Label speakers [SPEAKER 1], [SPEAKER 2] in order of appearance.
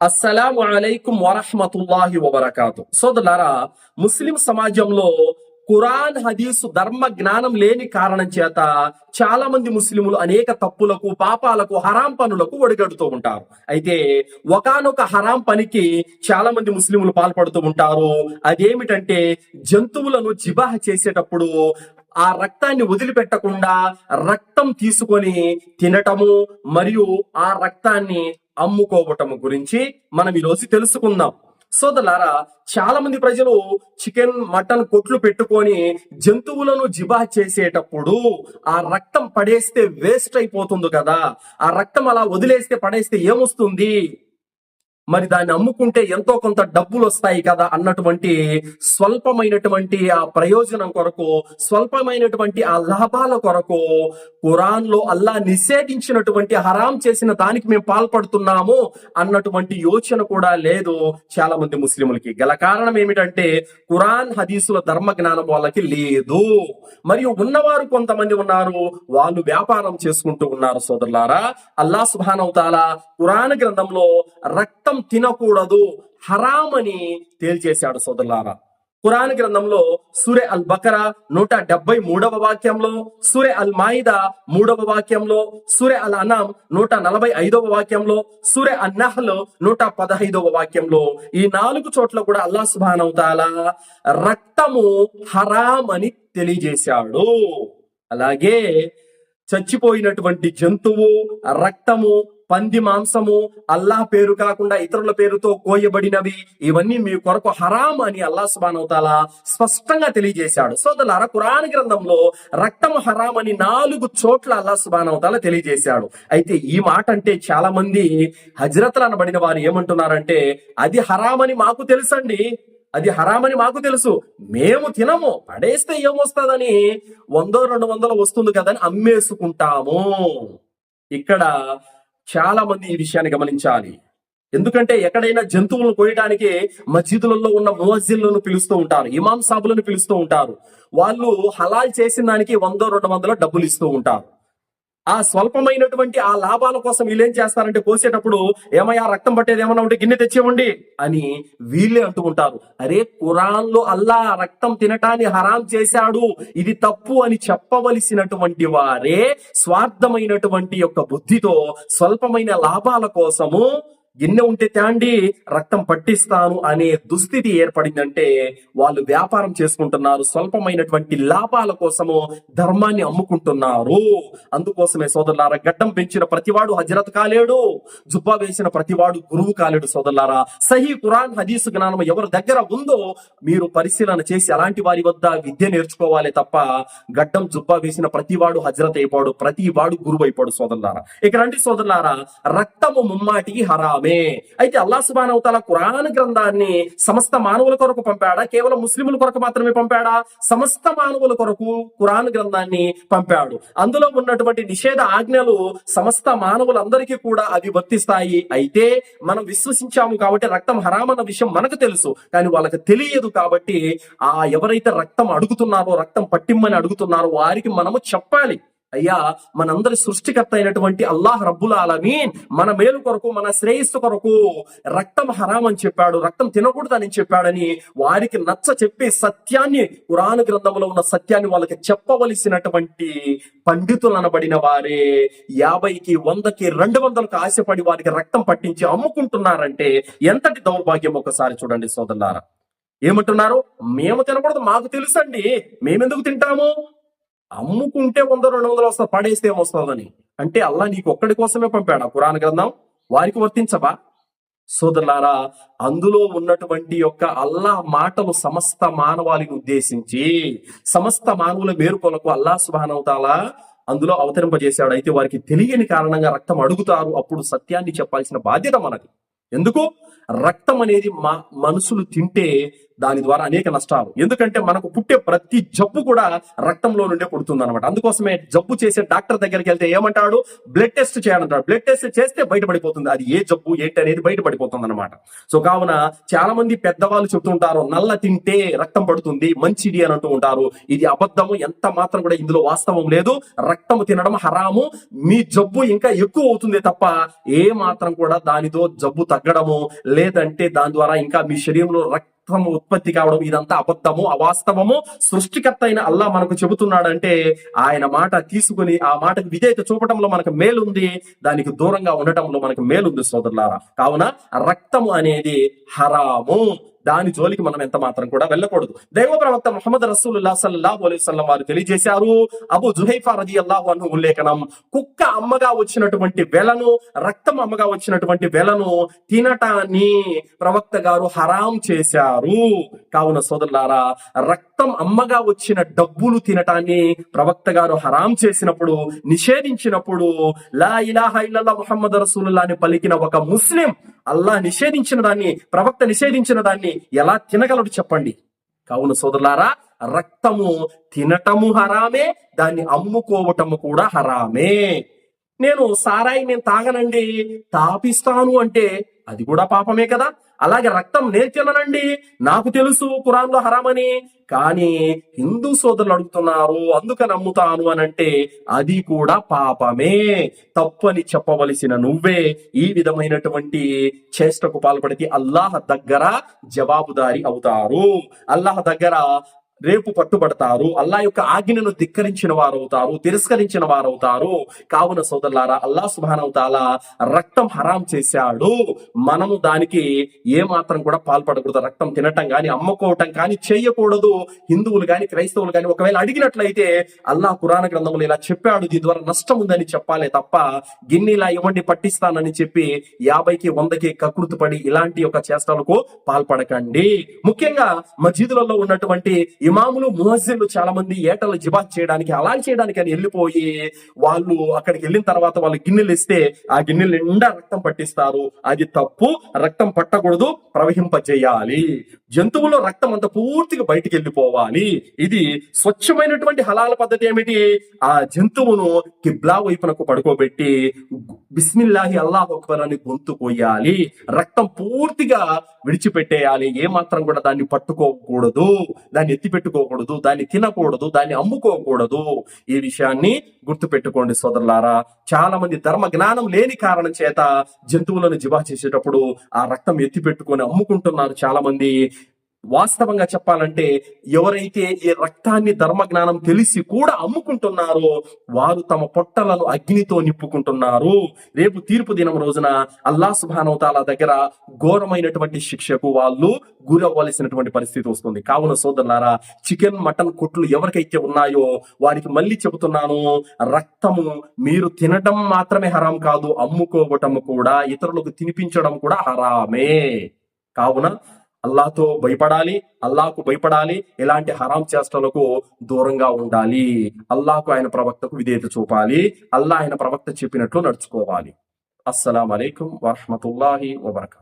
[SPEAKER 1] అస్సలాము అలైకుం వరహమతుల్లాహి వబర్కాతు. సోదరులారా ముస్లిం సమాజంలో ఖురాన్ హదీసు ధర్మ జ్ఞానం లేని కారణం చేత చాలా మంది ముస్లిములు అనేక తప్పులకు పాపాలకు హరాం పనులకు ఒడిగడుతూ ఉంటారు. అయితే ఒకానొక హరాం పనికి చాలా మంది ముస్లిములు పాల్పడుతూ ఉంటారు. అదేమిటంటే జంతువులను జిబాహ చేసేటప్పుడు ఆ రక్తాన్ని వదిలిపెట్టకుండా రక్తం తీసుకొని తినటము మరియు ఆ రక్తాన్ని అమ్ముకోవటం గురించి మనం ఈరోజు తెలుసుకుందాం. సోదరులారా చాలా మంది ప్రజలు చికెన్ మటన్ కొట్లు పెట్టుకొని జంతువులను జిబా చేసేటప్పుడు ఆ రక్తం పడేస్తే వేస్ట్ అయిపోతుంది కదా. ఆ రక్తం అలా వదిలేస్తే పడేస్తే ఏమొస్తుంది? మరి దాన్ని అమ్ముకుంటే ఎంతో కొంత డబ్బులు వస్తాయి కదా అన్నటువంటి స్వల్పమైనటువంటి ఆ ప్రయోజనం కొరకు స్వల్పమైనటువంటి ఆ లాభాల కొరకు ఖురాన్లో అల్లా నిషేధించినటువంటి హరాం చేసిన దానికి మేము పాల్పడుతున్నాము అన్నటువంటి యోచన కూడా లేదు చాలా మంది ముస్లింలకి గల కారణం ఏమిటంటే ఖురాన్ హదీసుల ధర్మ జ్ఞానం వాళ్ళకి లేదు. మరియు ఉన్నవారు కొంతమంది ఉన్నారు వాళ్ళు వ్యాపారం చేసుకుంటూ ఉన్నారు సోదరులారా. అల్లా సుభానవుతాలా ఖురాన్ గ్రంథంలో రక్తం తినకూడదు. హరాం అని తేల్చేశాడు సోదరులారా. ఖురాన్ గ్రంథంలో సూర్య అల్ బకరా నూట డెబ్బై మూడవ వాక్యంలో సూర్య అల్ మాయిదా మూడవ వాక్యంలో సూర్య అల్ అనాం నూట నలభై ఐదవ వాక్యంలో సూర్య అల్ నహల్ నూట పదహైదవ వాక్యంలో ఈ నాలుగు చోట్ల కూడా అల్లా సుబానవుతాల రక్తము హరాం అని తెలియజేశాడు. అలాగే చచ్చిపోయినటువంటి జంతువు రక్తము పంది మాంసము అల్లాహ్ పేరు కాకుండా ఇతరుల పేరుతో కోయబడినవి ఇవన్నీ మీ కొరకు హరాం అని అల్లా సుబానవుతాల స్పష్టంగా తెలియజేశాడు. సోదరులారా కురాన్ గ్రంథంలో రక్తం హరాం అని నాలుగు చోట్ల అల్లా సుబానవతాల తెలియజేశాడు. అయితే ఈ మాట అంటే చాలా మంది హజరత్లు అనబడిన వారు ఏమంటున్నారంటే అది హరామని మాకు తెలుసండి. అది హరామని మాకు తెలుసు. మేము తినము పడేస్తే ఏమొస్తుందని? వందో రెండు వందలు వస్తుంది కదని అమ్మేసుకుంటాము. ఇక్కడ చాలా మంది ఈ విషయాన్ని గమనించాలి. ఎందుకంటే ఎక్కడైనా జంతువులను కోయడానికి మసీదులలో ఉన్న మువజ్జిలను పిలుస్తూ ఉంటారు ఇమాం సాబులను పిలుస్తూ ఉంటారు. వాళ్ళు హలాల్ చేసిన దానికి వందో రెండు వందల డబ్బులు ఇస్తూ ఉంటారు. ఆ స్వల్పమైనటువంటి ఆ లాభాల కోసం వీళ్ళు ఏం చేస్తారంటే కోసేటప్పుడు ఏమయ్యా రక్తం పట్టేది ఏమన్నా ఉంటే గిన్నె తెచ్చేవండి అని వీళ్ళే అంటూ ఉంటారు. అరే ఖురాన్లో అల్లా రక్తం తినటాన్ని హరాం చేశాడు ఇది తప్పు అని చెప్పవలసినటువంటి వారే స్వార్థమైనటువంటి యొక్క బుద్ధితో స్వల్పమైన లాభాల కోసము గిన్నె ఉంటే తాండి రక్తం పట్టిస్తాను అనే దుస్థితి ఏర్పడిందంటే వాళ్ళు వ్యాపారం చేసుకుంటున్నారు స్వల్పమైనటువంటి లాభాల కోసము ధర్మాన్ని అమ్ముకుంటున్నారు. అందుకోసమే సోదరులారా గడ్డం పెంచిన ప్రతివాడు హజరత్ కాలేడు జుబ్బా వేసిన ప్రతివాడు గురువు కాలేడు సోదరులారా. సహీ ఖురాన్ హదీస్ జ్ఞానం ఎవరి దగ్గర ఉందో మీరు పరిశీలన చేసి అలాంటి వారి వద్ద విద్య నేర్చుకోవాలి తప్ప గడ్డం జుబ్బా వేసిన ప్రతివాడు హజరత్ అయిపోడు ప్రతి వాడు గురువు అయిపోడు సోదరులారా. ఇక రండి సోదరులారా రక్తము ముమ్మాటికి హరామే. అయితే అల్లా సుబాన్ అవుతాల ఖురాన్ గ్రంథాన్ని సమస్త మానవుల కొరకు పంపాడా? కేవలం ముస్లింల కొరకు మాత్రమే పంపాడా? సమస్త మానవుల కొరకు ఖురాన్ గ్రంథాన్ని పంపాడు. అందులో ఉన్నటువంటి నిషేధ ఆజ్ఞలు సమస్త మానవులందరికీ కూడా అవి వర్తిస్తాయి. అయితే మనం విశ్వసించాము కాబట్టి రక్తం హరామన్న విషయం మనకు తెలుసు. కానీ వాళ్ళకి తెలియదు కాబట్టి ఆ ఎవరైతే రక్తం అడుగుతున్నారో రక్తం పట్టిమ్మని అడుగుతున్నారో వారికి మనము చెప్పాలి. అయ్యా మనందరి సృష్టికర్త అయినటువంటి అల్లాహ్ రబ్బుల్ ఆలమీన్ మన మేలు కొరకు మన శ్రేయస్సు కొరకు రక్తం హరాం అని చెప్పాడు రక్తం తినకూడదని చెప్పాడని వారికి నచ్చ చెప్పి సత్యాన్ని పురాణ గ్రంథంలో ఉన్న సత్యాన్ని వాళ్ళకి చెప్పవలసినటువంటి పండితులు అనబడిన వారే. యాభైకి వందకి రెండు వందలకు ఆశపడి వారికి రక్తం పట్టించి అమ్ముకుంటున్నారంటే ఎంతటి దౌర్భాగ్యం ఒకసారి చూడండి సోదరులారా. ఏమంటున్నారు? మేము తినకూడదు మాకు తెలుసండి. మేమెందుకు తింటాము? అమ్ముకుంటే వంద రెండు వందలు వస్తా పడేస్తే ఏమొస్తుందని. అంటే అల్లా నీకు ఒక్కడి కోసమే పంపాడు ఆ పురాణ గ్రంథం. వారికి వర్తించబా? సోదరులారా అందులో ఉన్నటువంటి యొక్క అల్లా మాటలు సమస్త మానవాళిని ఉద్దేశించి సమస్త మానవుల మేరుకొలకు అల్లా సుభానవుతాలా అందులో అవతరింపజేశాడు. అయితే వారికి తెలియని కారణంగా రక్తం అడుగుతారు. అప్పుడు సత్యాన్ని చెప్పాల్సిన బాధ్యత మనది. ఎందుకు? రక్తం అనేది మా మనుషులు తింటే దాని ద్వారా అనేక నష్టాలు. ఎందుకంటే మనకు పుట్టే ప్రతి జబ్బు కూడా రక్తంలో నుండే పుడుతుంది అనమాట అందుకోసమే జబ్బు చేసే డాక్టర్ దగ్గరికి వెళ్తే ఏమంటాడు? బ్లడ్ టెస్ట్ చేయాలంటాడు. బ్లడ్ టెస్ట్ చేస్తే బయటపడిపోతుంది. అది ఏ జబ్బు ఏంటి అనేది బయటపడిపోతుంది అనమాట సో కావున చాలా మంది పెద్దవాళ్ళు చెప్తుంటారు నల్ల తింటే రక్తం పడుతుంది మంచిది అని అంటూ ఉంటారు. ఇది అబద్ధము ఎంత మాత్రం కూడా ఇందులో వాస్తవం లేదు. రక్తము తినడం హరాము. మీ జబ్బు ఇంకా ఎక్కువ అవుతుంది తప్ప ఏ మాత్రం కూడా దానితో జబ్బు తగ్గడము లేదంటే దాని ద్వారా ఇంకా మీ శరీరంలో రక్తం ఉత్పత్తి కావడం ఇదంతా అబద్ధము అవాస్తవము. సృష్టికర్త అయిన అల్లా మనకు చెబుతున్నాడంటే ఆయన మాట తీసుకుని ఆ మాటకు విధేయత చూపటంలో మనకు మేలుంది. దానికి దూరంగా ఉండటంలో మనకు మేలుంది సోదరులారా. కావున రక్తము అనేది హరాము. దాని జోలికి మనం ఎంత మాత్రం కూడా వెళ్ళకూడదు. దైవ ప్రవక్త ముహమ్మద్ రసూలుల్లా సల్లాహు అలైహి వారు తెలియజేశారు అబు జుహైఫా రజి అల్లాహు అను ఉల్లేఖనం కుక్క అమ్మగా వచ్చినటువంటి వెలను రక్తం అమ్మగా వచ్చినటువంటి వెలను తినటాన్ని ప్రవక్త గారు హరాం చేశారు. కావున సోదరులారా రక్తం అమ్మగా వచ్చిన డబ్బులు తినటాన్ని ప్రవక్త గారు హరాం చేసినప్పుడు నిషేధించినప్పుడు లా ఇలాహ ఇల్లల్లా ముహమ్మద్ రసూలుల్లాని పలికిన ఒక ముస్లిం అల్లా నిషేధించిన దాన్ని ప్రవక్త నిషేధించిన దాన్ని ఎలా తినగలడు చెప్పండి? కావున సోదరులారా రక్తము తినటము హరామే దాన్ని అమ్ముకోవటము కూడా హరామే. నేను సారాయి నేను తాగనండి తాపిస్తాను అంటే అది కూడా పాపమే కదా. అలాగే రక్తం నేను తిననండి నాకు తెలుసు కురాన్లో హరామని. కానీ హిందూ సోదరులు అడుగుతున్నారు అందుక నమ్ముతాను అని అంటే అది కూడా పాపమే. తప్పని చెప్పవలసిన నువ్వే ఈ విధమైనటువంటి చేష్టకు పాల్పడితే అల్లాహ్ దగ్గర జవాబుదారి అవుతారు. అల్లాహ్ దగ్గర రేపు పట్టుబడతారు. అల్లా యొక్క ఆజ్ఞను ధిక్కరించిన వారు అవుతారు తిరస్కరించిన వారు అవుతారు కావున సోదరులారా అల్లా సుభానవుతాల రక్తం హరాం చేశాడు. మనము దానికి ఏ మాత్రం కూడా పాల్పడకూడదు. రక్తం తినటం కానీ అమ్ముకోవటం కానీ చేయకూడదు. హిందువులు కానీ క్రైస్తవులు కానీ ఒకవేళ అడిగినట్లయితే అల్లా పురాణ గ్రంథములు ఇలా చెప్పాడు. దీని ద్వారా నష్టం ఉందని చెప్పాలే తప్ప గిన్నెలా ఇవ్వండి పట్టిస్తానని చెప్పి యాభైకి వందకి కకృతి పడి ఇలాంటి యొక్క చేష్టలకు పాల్పడకండి. ముఖ్యంగా మసీదులలో ఉన్నటువంటి ఇమాములు ముహజ్జిన్లు చాలా మంది ఏటలు జిబాత్ చేయడానికి అలా చేయడానికి అని వెళ్ళిపోయి వాళ్ళు అక్కడికి వెళ్ళిన తర్వాత వాళ్ళు గిన్నెలు ఇస్తే ఆ గిన్నెలు నిండా రక్తం పట్టిస్తారు. అది తప్పు. రక్తం పట్టకూడదు. ప్రవహింపజేయాలి. జంతువులో రక్తం అంత పూర్తిగా బయటికి వెళ్ళిపోవాలి. ఇది స్వచ్ఛమైనటువంటి హలాల పద్ధతి ఏమిటి? ఆ జంతువును కిబ్లా వైపునకు పడుకోబెట్టి బిస్మిల్లాహి అల్లాహ్ అక్బర్ అని గొంతు పోయాలి రక్తం పూర్తిగా విడిచిపెట్టేయాలి. ఏ మాత్రం కూడా దాన్ని పట్టుకోకూడదు. దాన్ని ఎత్తి పెట్టుకోకూడదు దాన్ని తినకూడదు దాన్ని అమ్ముకోకూడదు ఈ విషయాన్ని గుర్తు పెట్టుకోండి సోదరులారా. చాలా మంది ధర్మ జ్ఞానం లేని కారణం చేత జంతువులను జివా చేసేటప్పుడు ఆ రక్తం ఎత్తి పెట్టుకొని అమ్ముకుంటున్నారు చాలా మంది వాస్తవంగా చెప్పాలంటే ఎవరైతే ఈ రక్తాన్ని ధర్మ జ్ఞానం తెలిసి కూడా అమ్ముకుంటున్నారో వారు తమ పొట్టలను అగ్నితో నిప్పుకుంటున్నారు. రేపు తీర్పు దినం రోజున అల్లా సుభానవతాల దగ్గర ఘోరమైనటువంటి శిక్షకు వాళ్ళు గురవ్వలసినటువంటి పరిస్థితి వస్తుంది. కావున సోదరులారా చికెన్ మటన్ కొట్లు ఎవరికైతే ఉన్నాయో వారికి మళ్ళీ చెబుతున్నాను రక్తము మీరు తినడం మాత్రమే హరాం కాదు అమ్ముకోవటం కూడా ఇతరులకు తినిపించడం కూడా హరామే. కావున అల్లాతో భయపడాలి అల్లాకు భయపడాలి ఎలాంటి హరాం చేష్టలకు దూరంగా ఉండాలి. అల్లాకు ఆయన ప్రవక్తకు విధేయత చూపాలి అల్లా ఆయన ప్రవక్త చెప్పినట్లు నడుచుకోవాలి. అస్సలం అయికం వరహమతుల్లాహి వబర్కా